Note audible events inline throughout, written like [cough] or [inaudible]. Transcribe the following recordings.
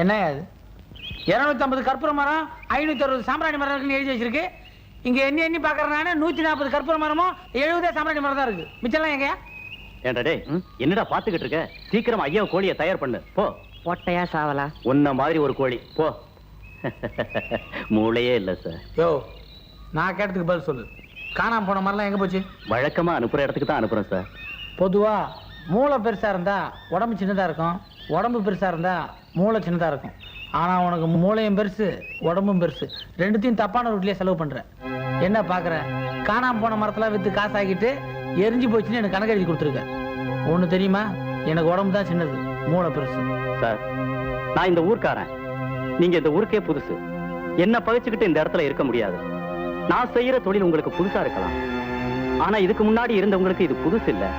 என்ன அது? இரநூத்தம்பது கற்பூர மரம் ஐநூத்தி அறுபது சாம்பிராணி மரம் இருக்குன்னு எழுதி வச்சிருக்கு. இங்க எண்ணி எண்ணி பாக்குறேன் நூத்தி நாற்பது கற்பூர மரமும் எழுபதே சாம்பிராணி மரம் தான் இருக்கு. மிச்சம்லாம் எங்க ஏன்டா டேய் என்னடா பாத்துக்கிட்டு இருக்க? சீக்கிரம் ஐயா கோழியை தயார் பண்ணு. போ. ஒட்டையா சாவலா? உன்ன மாதிரி ஒரு கோழி. போ. மூளையே இல்ல சார். யோ நான் கேட்டதுக்கு பதில் சொல்லு. காணாம போன மாதிரிலாம் எங்க போச்சு? வழக்கமா அனுப்புற இடத்துக்கு தான் அனுப்புறேன் சார். பொதுவா மூளை பெருசா இருந்தா உடம்பு சின்னதா இருக்கும். உடம்பு பெருசாக இருந்தால் மூளை சின்னதாக இருக்கும். ஆனால் உனக்கு மூளையும் பெருசு உடம்பும் பெருசு. ரெண்டுத்தையும் தப்பான ரூட்லேயே செலவு பண்ணுறேன் என்ன பார்க்குற காணாமல் போன மரத்தெல்லாம் விற்று காசாக்கிட்டு எரிஞ்சு போச்சுன்னு எனக்கு கணக்கு எழுதி கொடுத்துருக்க. ஒன்று தெரியுமா? எனக்கு உடம்பு தான் சின்னது மூளை பெருசு. சார் நான் இந்த ஊர்க்காரன். நீங்கள் இந்த ஊருக்கே புதுசு. என்ன பகைச்சுக்கிட்டு இந்த இடத்துல இருக்க முடியாது. நான் செய்யற தொழில் உங்களுக்கு புதுசா இருக்கலாம். ஆனா இதுக்கு முன்னாடி இருந்தவங்களுக்கு இது புதுசு இல்லை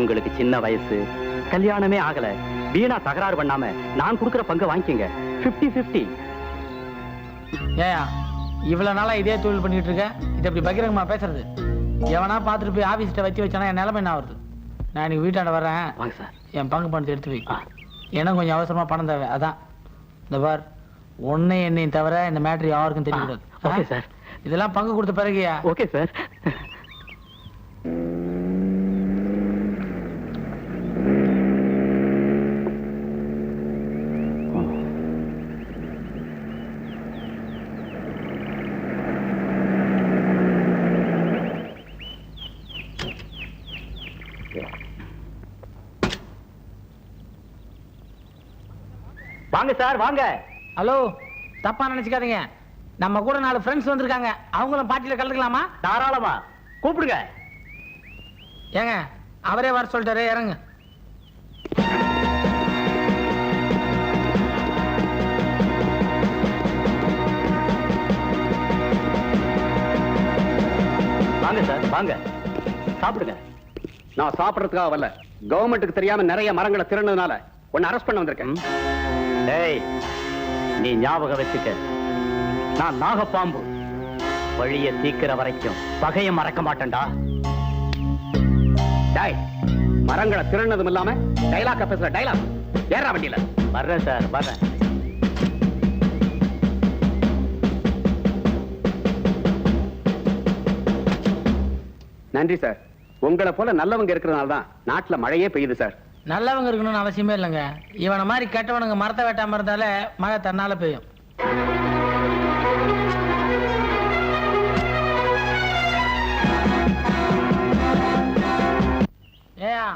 உங்களுக்கு சின்ன வயசு கல்யாணமே ஆகல. வீணா தகராறு பண்ணாம நான் கொடுக்கிற பங்கை வாங்கிக்கங்க. 50 50 ஏயா இவ்வளவு நாளா இதே தொழில் பண்ணிட்டு இருக்க? இது அப்படி பகிரங்கமா பேசுறது? எவனா பார்த்துட்டு போய் ஆபீஸ்ட்ட வச்சு வச்சானா என் நிலைமை என்ன ஆகுது நான் இன்னைக்கு வீட்டாண்ட வரேன் வாங்க சார். என் பங்கு பணத்தை எடுத்து வை. எனக்கு கொஞ்சம் அவசரமா பணம் தேவை. அதான். இந்த பார் உன்னை என்னையும் தவிர இந்த மேட்ரு யாருக்கும் தெரியக்கூடாது. Okay sir. இதெல்லாம் பங்கு கொடுத்த பிறகுயா? Okay sir. வாங்க சார் வாங்க. ஹலோ தப்பா நினைச்சுக்காதீங்க. நம்ம கூட நாலு ஃப்ரெண்ட்ஸ் வந்திருக்காங்க. அவங்களும் பார்ட்டியில கலந்துக்கலாமா? தாராளமா. கூப்பிடுங்க. ஏங்க அவரே வர சொல்லிட்டாரு இறங்க. வாங்க சார் வாங்க. சாப்பிடுங்க. நான் சாப்பிடறதுக்காக வரல. கவர்மெண்ட்டுக்கு தெரியாம நிறைய மரங்களை திருடுனதுனால உன்னை அரெஸ்ட் பண்ண வந்திருக்கேன். டேய் நீ ஞாபகம் வச்சுக்க. நான் நாகப்பாம்பு. வழிய தீக்கிற வரைக்கும் பகைய மறக்க மாட்டேன்டா. மரங்களை திருடுனதும் இல்லாம டைலாக்க பேசுற டைலாக் ஏறா வண்டியில. வர்றேன் சார் வர்றேன். நன்றி சார் உங்களை போல நல்லவங்க இருக்கிறதுனால தான் நாட்டுல மழையே பெய்யுது சார் நல்லவங்க இருக்கணும்னு அவசியமே இல்லைங்க. இவனை மாதிரி கெட்டவனுங்க மரத்தை வெட்டாம இருந்தாலே மழை தன்னால பெய்யும். ஏயா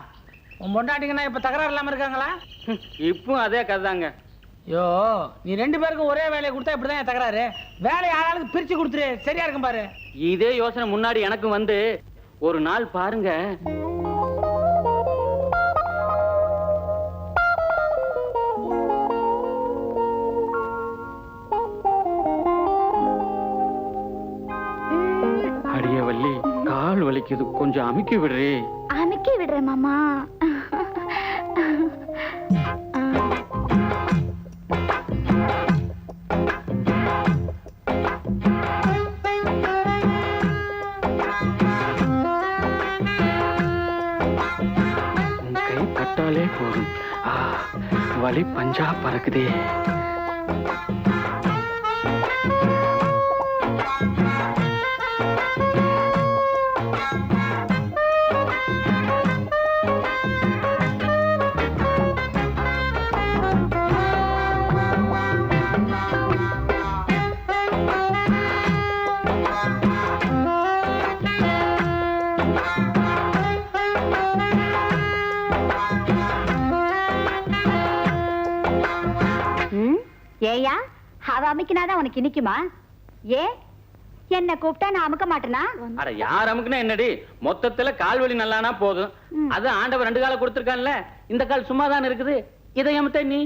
உன் பொண்டாட்டிங்கன்னா இப்ப தகராறு இல்லாம இருக்காங்களா? இப்போ அதே கதைதாங்க. ஐயோ நீ ரெண்டு பேருக்கும் ஒரே வேலையை கொடுத்தா இப்படிதான் என் தகராறு? வேலையை ஆளாளுக்கு பிரிச்சு கொடுத்துரு சரியா இருக்கும் பாரு. இதே யோசனை முன்னாடி எனக்கு வந்து ஒரு நாள் பாருங்க. வலிக்குது கொஞ்சம் அமுக்கி விடுறே. அமுக்கி விடுறேன் மாமா. கை பட்டாலே போதும். வலி பஞ்சா பறக்குதே. ஏயா அவ அமைக்கினாதான் உனக்கு இனிக்குமா? ஏ என்ன கூப்பிட்டா நான் அமுக்க மாட்டேனா? அட யார் அமுக்குனா என்னடி? மொத்தத்துல கால் வலி நல்லானா போதும். அது ஆண்டவர் ரெண்டு கால கொடுத்திருக்கான்ல இந்த கால் சும்மா தான் இருக்குது. இதை அமுத்த நீ.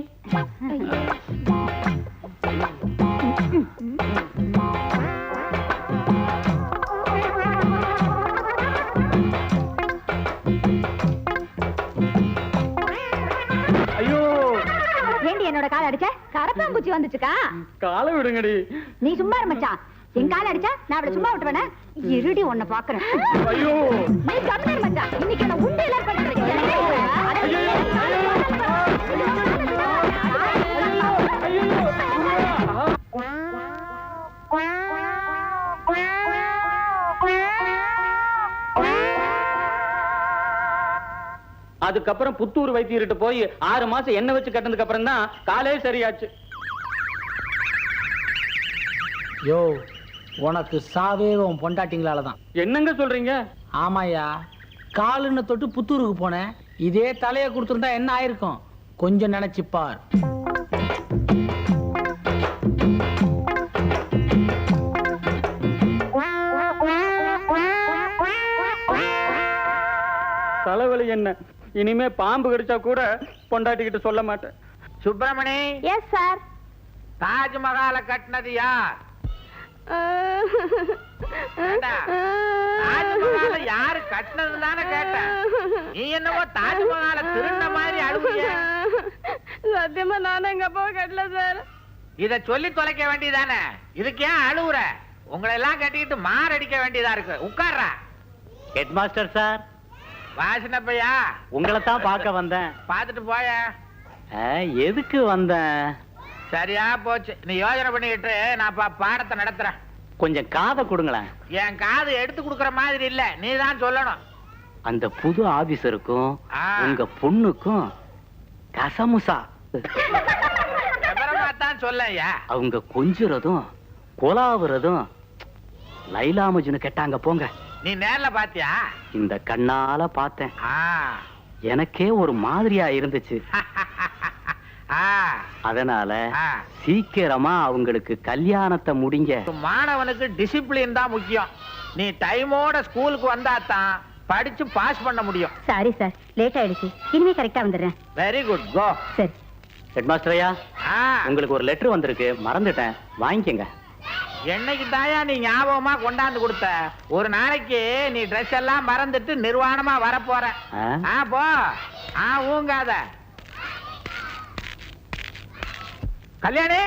என்னோட கால் அடிச்ச? கண்ணாம்பூச்சி வந்துச்சுக்கா. கால விடுங்கடி. நீ சும்மா இருமச்சான் என் கால அடிச்சா நான் அவளை சும்மா விட்டுவேனா இருடி உன்னை பாக்குறேன் ஐயோ. நீ கம்மியா மச்சான். இன்னைக்கு நான் உண்டை அதுக்கப்புறம் புத்தூர் வைத்தியர்கிட்ட போய் ஆறு மாசம் எண்ணெய் வச்சு கட்டினதுக்கு அப்புறம் தான் காலே சரியாச்சு. யோ உனக்கு சாவே உன் பொண்டாட்டிங்களால தான் என்னங்க சொல்றீங்க? ஆமாய்யா காலுன்னு தொட்டு புத்தூருக்கு போனேன். இதே தலையை கொடுத்துருந்தா என்ன ஆயிருக்கும்? கொஞ்சம் நினைச்சுப்பார் தலைவலி என்ன? இனிமே பாம்பு கடிச்சா கூட பொண்டாட்டிக்கிட்ட சொல்ல மாட்டேன். சுப்பிரமணி. எஸ் சார் தாஜ்மஹாலை கட்டினது யார்? தாஜ்மஹாலை யாரு கட்டினது தானே கேட்டேன். நீ என்னவோ தாஜ்மஹாலை திருண்ண மாதிரி அழுகுறிய? சத்தியமா நானும் எங்க அப்பா கட்டல சார். இத சொல்லி தொலைக்க வேண்டியதானே? இதுக்கு ஏன் அழுவுற? உங்களை எல்லாம் கட்டிக்கிட்டு மாரடிக்க வேண்டியதா இருக்கு. உட்கார்றா. Headmaster sir. வாசனப்பையா? உங்களை தான் பார்க்க வந்தேன். பாத்துட்டு போய? எதுக்கு வந்தேன்? சரியா போச்சு. நீ யோசனை பண்ணிக்கிட்டு நான் பா- பாடத்தை நடத்துறேன். கொஞ்சம் காதை கொடுங்களேன். என் காது எடுத்து கொடுக்கற மாதிரி இல்ல. நீ தான் சொல்லணும். அந்த புது ஆபீசருக்கும். உங்க பொண்ணுக்கும் கசமுசா. தான் சொல்லையா அவங்க கொஞ்சுறதும் கொலாவுறதும் லைலா மஜ்னு கேட்டாங்க போங்க. நீ நேர்ல பாத்தியா? இந்த கண்ணால பார்த்தேன். எனக்கே ஒரு மாதிரியா இருந்துச்சு. [laughs] அதனால ஆ. சீக்கிரமா அவங்களுக்கு கல்யாணத்தை முடிங்க. மாணவனுக்கு டிசிப்ளின் தான் முக்கியம். நீ டைமோட ஸ்கூலுக்கு வந்தா தான் படிச்சு பாஸ் பண்ண முடியும். சாரி சார் லேட் ஆயிடுச்சு. இனிமே கரெக்டா வந்துடுறேன். வெரி குட் கோ சரி ஹெட் மாஸ்டர் ஐயா உங்களுக்கு ஒரு லெட்டர் வந்திருக்கு. மறந்துட்டேன். வாங்கிக்கங்க. என்னைக்கு தாயா நீ ஞாபகமா கொண்டாந்து கொடுத்த? ஒரு நாளைக்கு நீ ட்ரெஸ் எல்லாம் மறந்துட்டு நிர்வாணமா வரப்போற. போ. ஆ ஊங்காத. கல்யாணி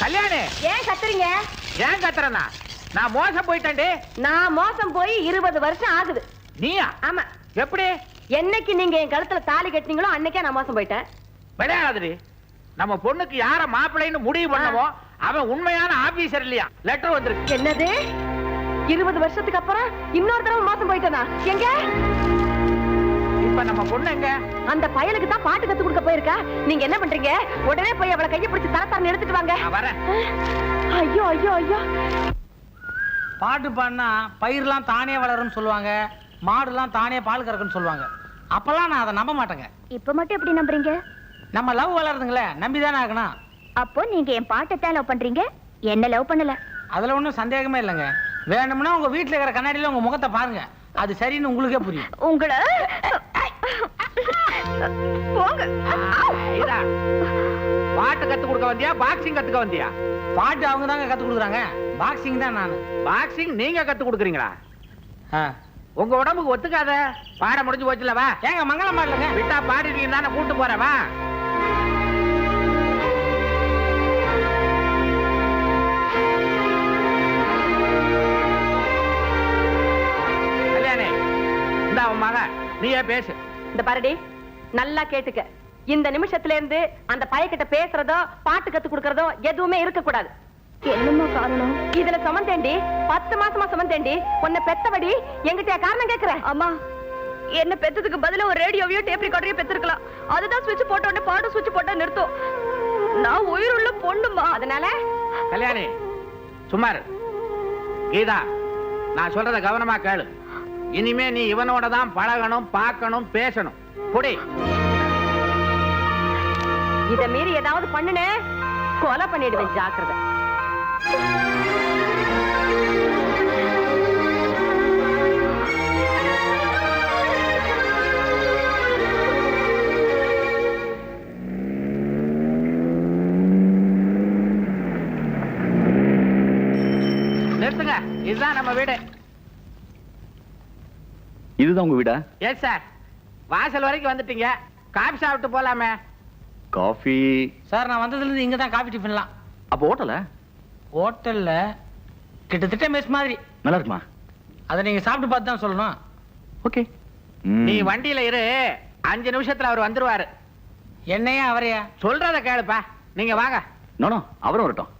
கல்யாணி. ஏன் கத்துறீங்க? ஏன் கத்துறனா நான் மோசம் போயிட்டேன்டி. நான் மோசம் போய் இருபது வருஷம் ஆகுது. நீயா? ஆமா. எப்படி? என்னைக்கு நீங்க என் கழுத்துல தாலி கட்டினீங்களோ அன்னைக்கே நான் மோசம் போயிட்டேன். விளையாடுறி நம்ம பொண்ணுக்கு யார மாப்பிள்ளைன்னு முடிவு பண்ணவோ அவன் உண்மையான ஆபீசர் இல்லையா? லெட்டர் வந்திருக்கு. என்னது? இருபது வருஷத்துக்கு அப்புறம் இன்னொரு தடவை மோசம் போயிட்டேனா? எங்க? இப்ப நம்ம பொண்ணு எங்க? அந்த பயலுக்கு தான் பாட்டு கத்து கொடுக்க போயிருக்கா? நீங்க என்ன பண்றீங்க? உடனே போய் அவளை கையை பிடிச்சு தர தரன்னு எடுத்துட்டு வாங்க. நான் வரேன். ஐயோ ஐயோ ஐயோ. பாட்டு பாடினா பயிரெலாம் தானே வளரும்னு சொல்லுவாங்க மாடுலாம் தானே பால் கறக்குன்னு சொல்லுவாங்க. அப்பெல்லாம் நான் அதை நம்ப மாட்டேங்க. இப்ப மட்டும் எப்படி நம்புறீங்க? நம்ம லவ் வளருதுங்களே நம்பி தானே ஆகணும். அப்போ நீங்க என் பாட்டை தான் லவ் பண்றீங்க? என்ன லவ் பண்ணல? அதுல ஒன்றும் சந்தேகமே இல்லைங்க. வேணும்னா உங்க வீட்டில் இருக்கிற கண்ணாடியில உங்க முகத்தை பாருங்க. அது சரின்னு உங்களுக்கே புரியும். உங்களை போங்க இதா. பாட்டு கத்து கொடுக்க வந்தியா? பாக்ஸிங் கத்துக்க வந்தியா? பாட்டு அவங்க தாங்க கற்றுக் கொடுக்குறாங்க. பாக்ஸிங் தான் நான். பாக்ஸிங் நீங்க கத்து கொடுக்குறீங்களா? உங்க உடம்புக்கு ஒத்துக்காத? பாட முடிஞ்சு போச்சுல வா. ஏங்க மங்களம் பாடலங்க விட்டா பாடிட்டீங்க தானே கூட்டு போறேன் வா. கல்யாணி இந்த அவன் மக. நீயே பேசு. இந்த பாருடி. நல்லா கேட்டுக்க. இந்த நிமிஷத்துல இருந்து அந்த பையகிட்ட பேசுறதோ பாட்டு கத்து கொடுக்கறதோ எதுவுமே இருக்க கூடாது என்னம்மா காரணம்? இதுல சுமந்தேண்டி பத்து மாசமா சுமந்தேண்டி உன்னை பெத்தபடி எங்கிட்ட காரணம் கேக்குற? அம்மா என்ன பெத்ததுக்கு பதிலா ஒரு ரேடியோவையோ டேப் ரெக்கார்டரையோ பெத்திருக்கலாம். அதுதான் சுவிட்ச் போட்ட உடனே பாட்டு சுவிட்ச் போட்டா நிறுத்தும். நான் உயிருள்ள பொண்ணுமா அதனால? கல்யாணி சுமார் கீதா நான் சொல்றத கவனமா கேளு. இனிமே நீ இவனோட தான் பழகணும் பார்க்கணும் பேசணும். புடி. இத மீறி ஏதாவது பண்ணுனே? கொலை பண்ணிடுவேன் ஜாக்கிரதை. நிறுத்துங்க. இதுதான் நம்ம வீடு. இதுதான் உங்க வீடா? எஸ் சார் வாசல் வரைக்கும் வந்துட்டீங்க. காபி சாப்பிட்டு போலாமே. காஃபி சார் நான் வந்ததுலேருந்து இங்கே தான் காஃபி டிஃபன்லாம் அப்போ ஹோட்டலா ஹோட்டலில் கிட்டத்தட்ட மெஸ் மாதிரி. நல்லா இருக்குமா? அதை நீங்கள் சாப்பிட்டு பார்த்து தான் சொல்லணும். ஓகே நீ வண்டியில இரு. அஞ்சு நிமிஷத்துல அவர் வந்துருவாரு. என்னையா அவரையா? சொல்றத கேளுப்பா. நீங்க வாங்க. நோ அவரும் வரட்டும்.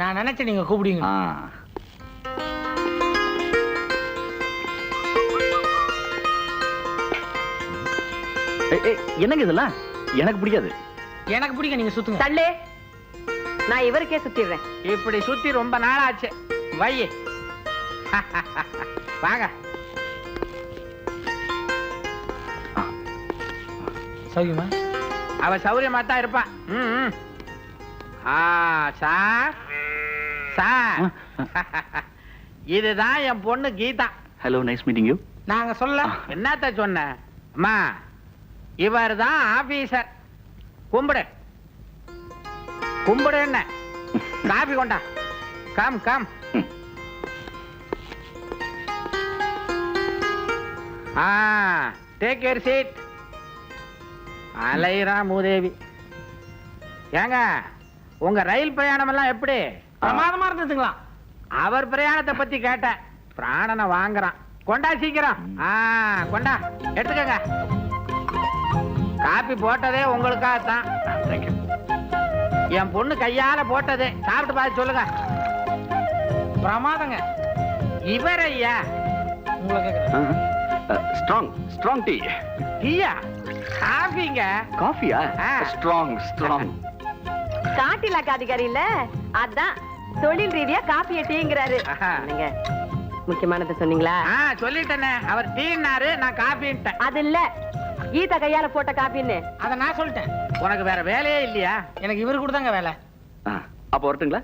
நான் நினைச்சேன் நீங்கள் கூப்பிடுவீங்க. என்னங்க இதெல்லாம்? எனக்கு பிடிக்காது. எனக்கு பிடிக்கும் நீங்க சுத்துங்க. தள்ளு. நான் இவருக்கே சுத்திடுறேன். இப்படி சுத்தி ரொம்ப நாளாச்சு. வை. [laughs] வாங்க. சௌக்கியமா? அவ சௌரியமா தான் இருப்பா. ம், ம். ஆ சார். சார். [laughs] இதுதான் என் பொண்ணு Geetha. Hello nice meeting you நாங்க சொல்ல என்னத்த சொன்ன? அம்மா. இவர் தான் ஆபீசர் கும்பிடு. கும்பிடு என்ன? காபி கொண்டா. Come come ah take care seat அலைரா மூதேவி. ஏங்க உங்க ரயில் பிரயாணம் எல்லாம் எப்படி? பிரமாதமா இருந்ததுங்களா அவர் பிரயாணத்தை பத்தி கேட்டேன். பிராணனை வாங்குறான். கொண்டா சீக்கிரம். ஆ கொண்டா. எடுத்துக்கங்க. காப்பி போட்டதே உங்களுக்காக தான் தேங்க்யூ என் பொண்ணு கையால போட்டது. சாப்பிட்டு பார்த்து சொல்லுங்க. பிரமாதங்க. இவர் ஐயா. ஸ்ட்ராங் ஸ்ட்ராங் டீ டீயா? காஃபிங்க. காஃபியா. ஸ்ட்ராங் ஸ்ட்ராங் காட்டிலாக்க அதிகாரி இல்ல? அதான் தொழில் ரீதியா காப்பிய டீங்கிறாரு. ஆஹா. என்னங்க? முக்கியமானதை சொன்னீங்களா? சொல்லிட்டேனே. அவர் டீன்னாரு நான் காஃபின்ட்டேன். அது இல்ல. கீதா கையால போட்ட காப்பின்னு. அதை நான் சொல்லிட்டேன். உனக்கு வேற வேலையே இல்லையா? எனக்கு இவரு கூட தாங்க வேலை. அப்போ வரட்டுங்களா?